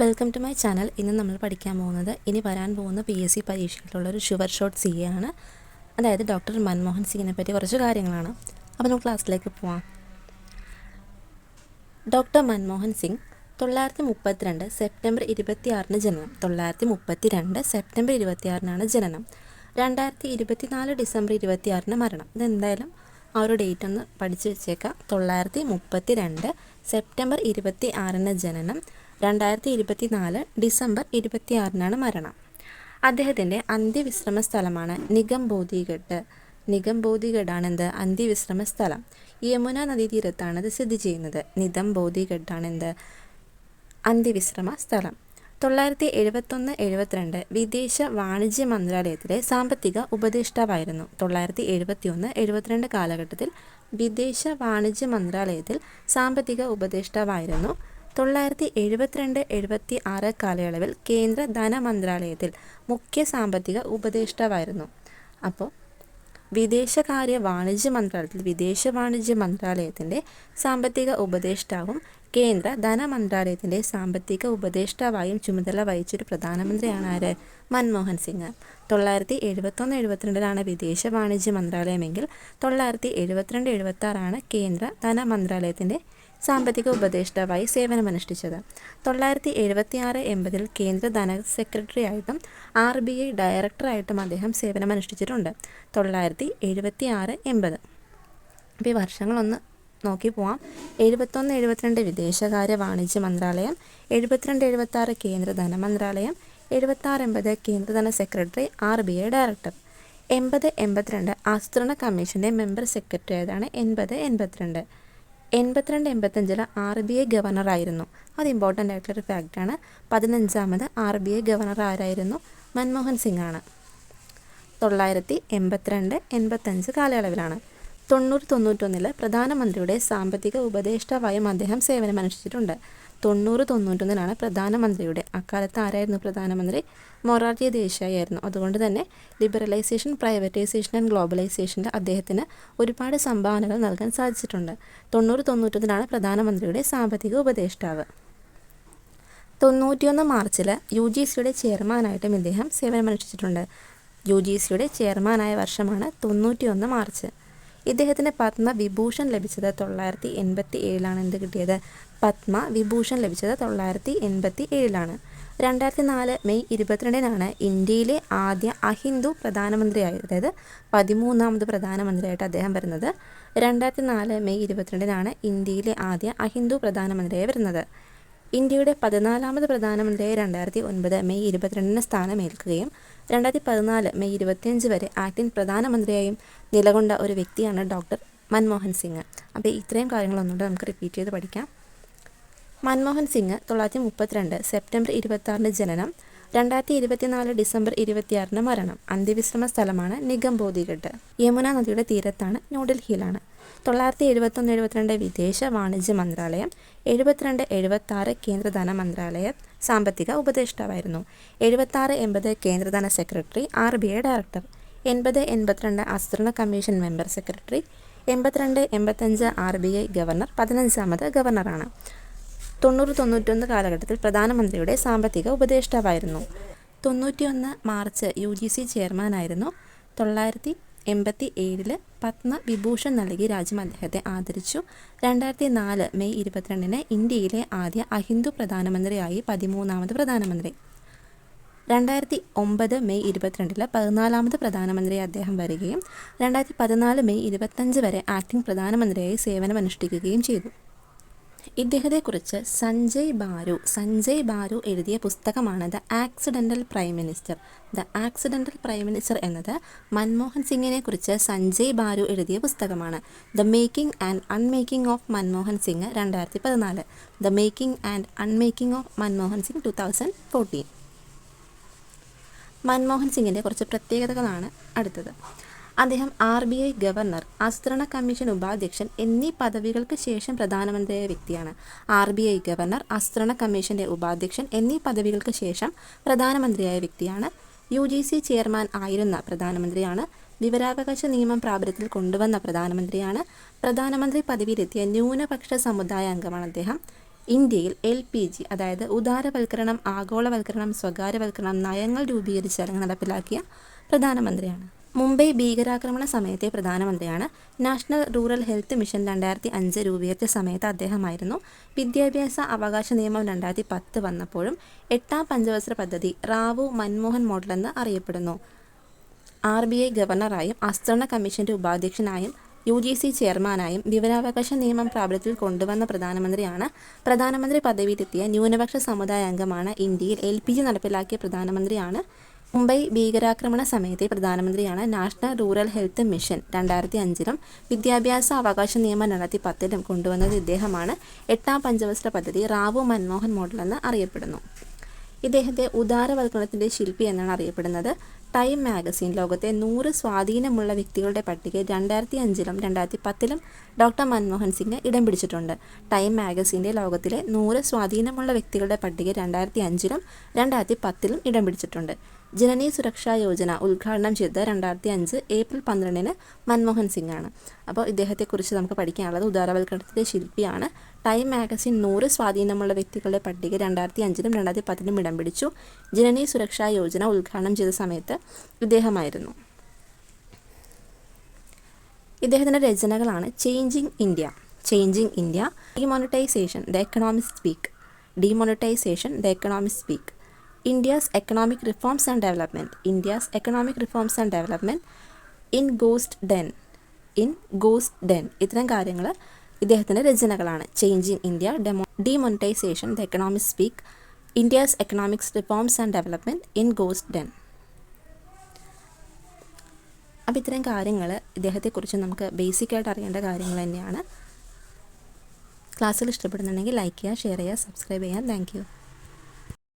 Welcome to my channel ഇന്ന് നമ്മൾ പഠിക്കാൻ പോകുന്നത് ഇനി വരാൻ പോകുന്ന പി എസ് സി പരീക്ഷയിലുള്ള ഒരു ഷുവർ ഷോട്ട് സി എ ആണ്. അതായത് ഡോക്ടർ മൻമോഹൻ സിംഗിനെ പറ്റി കുറച്ച് കാര്യങ്ങളാണ്. അപ്പോൾ നമുക്ക് ക്ലാസ്സിലേക്ക് പോവാം. ഡോക്ടർ മൻമോഹൻ സിംഗ് തൊള്ളായിരത്തി മുപ്പത്തിരണ്ട് സെപ്റ്റംബർ ഇരുപത്തി ആറിന് ജനനം. തൊള്ളായിരത്തി മുപ്പത്തി രണ്ട് സെപ്റ്റംബർ ഇരുപത്തി ആറിനാണ് ജനനം. രണ്ടായിരത്തി ഇരുപത്തിനാല് ഡിസംബർ ഇരുപത്തി ആറിന് മരണം. ഇതെന്തായാലും ആ ഒരു ഡേറ്റ് ഒന്ന് പഠിച്ചു വെച്ചേക്കാം. തൊള്ളായിരത്തി മുപ്പത്തി രണ്ട് സെപ്റ്റംബർ ഇരുപത്തി ആറിന് ജനനം. രണ്ടായിരത്തി ഇരുപത്തി നാല് ഡിസംബർ ഇരുപത്തി ആറിനാണ് മരണം. അദ്ദേഹത്തിന്റെ അന്ത്യവിശ്രമ സ്ഥലമാണ് നിഗംബോധിഘട്ട് നിഗം എന്ത് അന്ത്യവിശ്രമ സ്ഥലം യമുന നദീതീരത്താണ് ഇത് സ്ഥിതി ചെയ്യുന്നത്. നിഗംബോധിഘട്ടാണ് എന്ത് അന്ത്യവിശ്രമ സ്ഥലം തൊള്ളായിരത്തി എഴുപത്തൊന്ന് എഴുപത്തിരണ്ട് വിദേശ വാണിജ്യ മന്ത്രാലയത്തിലെ സാമ്പത്തിക ഉപദേഷ്ടാവായിരുന്നു. തൊള്ളായിരത്തി എഴുപത്തിയൊന്ന് എഴുപത്തിരണ്ട് കാലഘട്ടത്തിൽ വിദേശ വാണിജ്യ മന്ത്രാലയത്തിൽ സാമ്പത്തിക ഉപദേഷ്ടാവായിരുന്നു. തൊള്ളായിരത്തി എഴുപത്തിരണ്ട് എഴുപത്തി ആറ് കാലയളവിൽ കേന്ദ്ര ധനമന്ത്രാലയത്തിൽ മുഖ്യ സാമ്പത്തിക ഉപദേഷ്ടാവായിരുന്നു. അപ്പോൾ വിദേശകാര്യ വാണിജ്യ മന്ത്രാലയത്തിൽ വിദേശ വാണിജ്യ മന്ത്രാലയത്തിന്റെ സാമ്പത്തിക ഉപദേഷ്ടാവും കേന്ദ്ര ധനമന്ത്രാലയത്തിന്റെ സാമ്പത്തിക ഉപദേഷ്ടാവായും ചുമതല വഹിച്ചൊരു പ്രധാനമന്ത്രിയാണ് ആര്? മൻമോഹൻ സിംഗ്. തൊള്ളായിരത്തി എഴുപത്തൊന്ന് എഴുപത്തിരണ്ടിലാണ് വിദേശ വാണിജ്യ മന്ത്രാലയമെങ്കിൽ തൊള്ളായിരത്തി എഴുപത്തിരണ്ട് എഴുപത്തി ആറാണ് കേന്ദ്ര ധനമന്ത്രാലയത്തിന്റെ സാമ്പത്തിക ഉപദേഷ്ടാവായി സേവനമനുഷ്ഠിച്ചത്. തൊള്ളായിരത്തി എഴുപത്തി ആറ് എൺപതിൽ കേന്ദ്ര ധന സെക്രട്ടറി ആയിട്ടും ആർ ബി ഐ ഡയറക്ടറായിട്ടും അദ്ദേഹം സേവനമനുഷ്ഠിച്ചിട്ടുണ്ട്. തൊള്ളായിരത്തി എഴുപത്തി ആറ് എൺപത്. അപ്പോൾ ഈ വർഷങ്ങളൊന്ന് നോക്കി പോവാം. എഴുപത്തൊന്ന് എഴുപത്തിരണ്ട് വിദേശകാര്യ വാണിജ്യ മന്ത്രാലയം എഴുപത്തിരണ്ട് എഴുപത്താറ് കേന്ദ്ര ധന ധനമന്ത്രാലയം എഴുപത്താറ് എൺപത് കേന്ദ്ര ധന secretary R B I director. എൺപത് എൺപത്തിരണ്ട് ആസൂത്രണ കമ്മീഷന്റെ മെമ്പർ സെക്രട്ടറി ആയതാണ് എൺപത് എൺപത്തിരണ്ട്. എൺപത്തിരണ്ട് എൺപത്തഞ്ചിൽ ആർ ബി ഐ ഗവർണറായിരുന്നു. അത് ഇമ്പോർട്ടന്റ് ആയിട്ടുള്ളൊരു ഫാക്റ്റാണ് പതിനഞ്ചാമത് ആർ ബി ഐ ഗവർണർ ആരായിരുന്നു? മൻമോഹൻ സിംഗ് ആണ് തൊള്ളായിരത്തി എൺപത്തിരണ്ട് എൺപത്തഞ്ച് കാലയളവിലാണ്. തൊണ്ണൂറ് തൊണ്ണൂറ്റൊന്നിൽ പ്രധാനമന്ത്രിയുടെ സാമ്പത്തിക ഉപദേഷ്ടാവായും അദ്ദേഹം സേവനമനുഷ്ഠിച്ചിട്ടുണ്ട്. തൊണ്ണൂറ് തൊണ്ണൂറ്റൊന്നിലാണ് പ്രധാനമന്ത്രിയുടെ. അക്കാലത്ത് ആരായിരുന്നു പ്രധാനമന്ത്രി? മൊറാർജി ദേശായി ആയിരുന്നു. അതുകൊണ്ട് തന്നെ ലിബറലൈസേഷൻ പ്രൈവറ്റൈസേഷൻ ആൻഡ് ഗ്ലോബലൈസേഷന്റെ അദ്ദേഹത്തിന് ഒരുപാട് സംഭാവനകൾ നൽകാൻ സാധിച്ചിട്ടുണ്ട്. തൊണ്ണൂറ് തൊണ്ണൂറ്റൊന്നിലാണ് പ്രധാനമന്ത്രിയുടെ സാമ്പത്തിക ഉപദേഷ്ടാവ്. തൊണ്ണൂറ്റിയൊന്ന് മാർച്ചിൽ യു ജി സിയുടെ ചെയർമാനായിട്ടും ഇദ്ദേഹം സേവനമനുഷ്ഠിച്ചിട്ടുണ്ട്. യു ജി സിയുടെ ചെയർമാനായ വർഷമാണ് തൊണ്ണൂറ്റിയൊന്ന് മാർച്ച്. ഇദ്ദേഹത്തിന് പത്മവിഭൂഷൺ ലഭിച്ചത് തൊള്ളായിരത്തി എൺപത്തി ഏഴിലാണ് എന്ത് കിട്ടിയത്? പത്മ വിഭൂഷൺ ലഭിച്ചത് തൊള്ളായിരത്തി എൺപത്തി ഏഴിലാണ് രണ്ടായിരത്തി നാല് മെയ് ഇരുപത്തിരണ്ടിനാണ് ഇന്ത്യയിലെ ആദ്യ അഹിന്ദു പ്രധാനമന്ത്രിയായ അതായത് പതിമൂന്നാമത് പ്രധാനമന്ത്രിയായിട്ട് അദ്ദേഹം വരുന്നത്. രണ്ടായിരത്തി നാല് മെയ് ഇരുപത്തിരണ്ടിനാണ് ഇന്ത്യയിലെ ആദ്യ അഹിന്ദു പ്രധാനമന്ത്രിയായി വരുന്നത്. ഇന്ത്യയുടെ പതിനാലാമത് പ്രധാനമന്ത്രിയായി രണ്ടായിരത്തി ഒൻപത് മെയ് ഇരുപത്തിരണ്ടിന് സ്ഥാനമേൽക്കുകയും രണ്ടായിരത്തി പതിനാല് മെയ് ഇരുപത്തിയഞ്ച് വരെ ആക്ടിൻ പ്രധാനമന്ത്രിയായും നിലകൊണ്ട ഒരു വ്യക്തിയാണ് ഡോക്ടർ മൻമോഹൻ സിംഗ്. അപ്പോൾ ഇത്രയും കാര്യങ്ങളൊന്നുകൂടെ നമുക്ക് റിപ്പീറ്റ് ചെയ്ത് പഠിക്കാം. മൻമോഹൻ സിംഗ് തൊള്ളായിരത്തി മുപ്പത്തിരണ്ട് സെപ്റ്റംബർ ഇരുപത്തി ജനനം രണ്ടായിരത്തി ഇരുപത്തിനാല് ഡിസംബർ ഇരുപത്തിയാറിന് മരണം. അന്ത്യവിശ്രമ സ്ഥലമാണ് നിഗംബോധിഘട്ട് യമുന നദിയുടെ തീരത്താണ് ന്യൂഡൽഹിയിലാണ്. തൊള്ളായിരത്തി എഴുപത്തൊന്ന് എഴുപത്തിരണ്ട് വിദേശ വാണിജ്യ മന്ത്രാലയം എഴുപത്തിരണ്ട് എഴുപത്താറ് കേന്ദ്ര ധനമന്ത്രാലയ സാമ്പത്തിക ഉപദേഷ്ടാവായിരുന്നു. എഴുപത്താറ് എൺപത് കേന്ദ്രധന secretary R B I director എൺപത് എൺപത്തിരണ്ട് ആസൂത്രണ കമ്മീഷൻ മെമ്പർ സെക്രട്ടറി എൺപത്തിരണ്ട് എൺപത്തഞ്ച് ആർ ബി ഐ ഗവർണർ പതിനഞ്ചാമത് ഗവർണറാണ്. തൊണ്ണൂറ് തൊണ്ണൂറ്റൊന്ന് കാലഘട്ടത്തിൽ പ്രധാനമന്ത്രിയുടെ സാമ്പത്തിക ഉപദേഷ്ടാവായിരുന്നു. തൊണ്ണൂറ്റിയൊന്ന് മാർച്ച് യു ജി സി ചെയർമാനായിരുന്നു. തൊള്ളായിരത്തി എൺപത്തി ഏഴിൽ പത്മവിഭൂഷൺ നൽകി രാജ്യം അദ്ദേഹത്തെ ആദരിച്ചു. രണ്ടായിരത്തി നാല് മെയ് ഇരുപത്തിരണ്ടിന് ഇന്ത്യയിലെ ആദ്യ അഹിന്ദു പ്രധാനമന്ത്രിയായി പതിമൂന്നാമത് പ്രധാനമന്ത്രി. രണ്ടായിരത്തി ഒമ്പത് മെയ് ഇരുപത്തിരണ്ടിൽ പതിനാലാമത് പ്രധാനമന്ത്രിയായി അദ്ദേഹം വരികയും രണ്ടായിരത്തി പതിനാല് മെയ് ഇരുപത്തഞ്ച് വരെ ആക്ടിംഗ് പ്രധാനമന്ത്രിയായി സേവനമനുഷ്ഠിക്കുകയും ചെയ്തു. ഇദ്ദേഹത്തെക്കുറിച്ച് സഞ്ജയ് ബാരു സഞ്ജയ് ബാരു എഴുതിയ പുസ്തകമാണ് the accidental prime minister. The accidental prime minister എന്നത് മൻമോഹൻ സിംഗിനെ കുറിച്ച് സഞ്ജയ് ബാരു എഴുതിയ പുസ്തകമാണ്. The making and unmaking of Manmohan Singh രണ്ടായിരത്തി പതിനാല് the making and unmaking of Manmohan Singh two thousand fourteen. Manmohan സിംഗിന്റെ കുറച്ച് പ്രത്യേകതകളാണ് അടുത്തത്. അദ്ദേഹം ആർ ബി ഐ ഗവർണർ ആസൂത്രണ കമ്മീഷൻ ഉപാധ്യക്ഷൻ എന്നീ പദവികൾക്ക് ശേഷം പ്രധാനമന്ത്രിയായ വ്യക്തിയാണ്. ആർ ബി ഐ ഗവർണർ ആസൂത്രണ കമ്മീഷന്റെ ഉപാധ്യക്ഷൻ എന്നീ പദവികൾക്ക് ശേഷം പ്രധാനമന്ത്രിയായ വ്യക്തിയാണ്. യു ജി സി ചെയർമാൻ ആയിരുന്ന പ്രധാനമന്ത്രിയാണ്. വിവരാവകാശ നിയമം പ്രാബല്യത്തിൽ കൊണ്ടുവന്ന പ്രധാനമന്ത്രിയാണ്. പ്രധാനമന്ത്രി പദവിയിലെത്തിയ ന്യൂനപക്ഷ സമുദായ അംഗമാണ് അദ്ദേഹം. ഇന്ത്യയിൽ എൽ പി ജി അതായത് ഉദാരവൽക്കരണം ആഗോളവൽക്കരണം സ്വകാര്യവൽക്കരണം നയങ്ങൾ രൂപീകരിച്ച് നടപ്പിലാക്കിയ പ്രധാനമന്ത്രിയാണ്. മുംബൈ ഭീകരാക്രമണ സമയത്തെ പ്രധാനമന്ത്രിയാണ്. നാഷണൽ റൂറൽ ഹെൽത്ത് മിഷൻ രണ്ടായിരത്തി അഞ്ച് രൂപീകരിച്ച സമയത്ത് അദ്ദേഹമായിരുന്നു. വിദ്യാഭ്യാസ അവകാശ നിയമം രണ്ടായിരത്തി പത്ത് വന്നപ്പോഴും എട്ടാം പഞ്ചവത്സര പദ്ധതി റാവു മൻമോഹൻ മോഡൽ എന്ന് അറിയപ്പെടുന്നു. ആർ ബി ഐ ഗവർണറായും ആസൂത്രണ കമ്മീഷന്റെ ഉപാധ്യക്ഷനായും യു ജി സി ചെയർമാനായും വിവരാവകാശ നിയമം പ്രാബല്യത്തിൽ കൊണ്ടുവന്ന പ്രധാനമന്ത്രിയാണ്. പ്രധാനമന്ത്രി പദവിയിലെത്തിയ ന്യൂനപക്ഷ സമുദായ അംഗമാണ് ഇന്ത്യയിൽ എൽ പി ജി നടപ്പിലാക്കിയ പ്രധാനമന്ത്രിയാണ്. മുംബൈ ഭീകരാക്രമണ സമയത്തെ പ്രധാനമന്ത്രിയാണ് നാഷണൽ റൂറൽ ഹെൽത്ത് മിഷൻ രണ്ടായിരത്തി അഞ്ചിലും വിദ്യാഭ്യാസ അവകാശ നിയമം രണ്ടായിരത്തി പത്തിലും കൊണ്ടുവന്നത് ഇദ്ദേഹമാണ്. എട്ടാം പഞ്ചവത്സര പദ്ധതി റാവു മൻമോഹൻ മോഡൽ എന്ന് അറിയപ്പെടുന്നു. ഇദ്ദേഹത്തെ ഉദാരവൽക്കരണത്തിന്റെ ശില്പി എന്നാണ് അറിയപ്പെടുന്നത്. ടൈം മാഗസിൻ ലോകത്തെ നൂറ് സ്വാധീനമുള്ള വ്യക്തികളുടെ പട്ടികയിൽ രണ്ടായിരത്തി അഞ്ചിലും രണ്ടായിരത്തി പത്തിലും ഡോക്ടർ മൻമോഹൻ സിംഗ് ഇടം പിടിച്ചിട്ടുണ്ട്. ടൈം മാഗസിന്റെ ലോകത്തിലെ നൂറ് സ്വാധീനമുള്ള വ്യക്തികളുടെ പട്ടിക രണ്ടായിരത്തി അഞ്ചിലും രണ്ടായിരത്തി പത്തിലും ഇടം പിടിച്ചിട്ടുണ്ട്. ജനനി സുരക്ഷാ യോജന ഉദ്ഘാടനം ചെയ്തത് രണ്ടായിരത്തി അഞ്ച് ഏപ്രിൽ പന്ത്രണ്ടിന് മൻമോഹൻ സിംഗ് ആണ്. അപ്പോൾ ഇദ്ദേഹത്തെക്കുറിച്ച് നമുക്ക് പഠിക്കാനുള്ളത് ഉദാരവൽക്കരണത്തിന്റെ ശില്പിയാണ്. ടൈം മാഗസിൻ നൂറ് സ്വാധീനമുള്ള വ്യക്തികളുടെ പട്ടിക രണ്ടായിരത്തി അഞ്ചിലും രണ്ടായിരത്തി പത്തിലും ഇടം പിടിച്ചു. ജനനി സുരക്ഷാ യോജന ഉദ്ഘാടനം ചെയ്ത സമയത്ത് ഇദ്ദേഹമായിരുന്നു. ഇദ്ദേഹത്തിന്റെ രചനകളാണ് changing India changing India demonetisation the economic speak demonetisation the economic speak India's economic reforms and development India's economic reforms and development in ghost den in ghost den ഇത്തരം കാര്യങ്ങൾ ഇദ്ദേഹത്തിന്റെ രചനകളാണ്. Changing India demo demonetisation the economic speak India's economics reforms and development in ghost den അപ്പോൾ ഇത്തരം കാര്യങ്ങൾ ഇദ്ദേഹത്തെക്കുറിച്ച് നമുക്ക് ബേസിക്കായിട്ട് അറിയേണ്ട കാര്യങ്ങൾ തന്നെയാണ്. ക്ലാസ്സിൽ ഇഷ്ടപ്പെടുന്നുണ്ടെങ്കിൽ ലൈക്ക് ചെയ്യുക ഷെയർ ചെയ്യുക സബ്സ്ക്രൈബ് ചെയ്യുക. താങ്ക്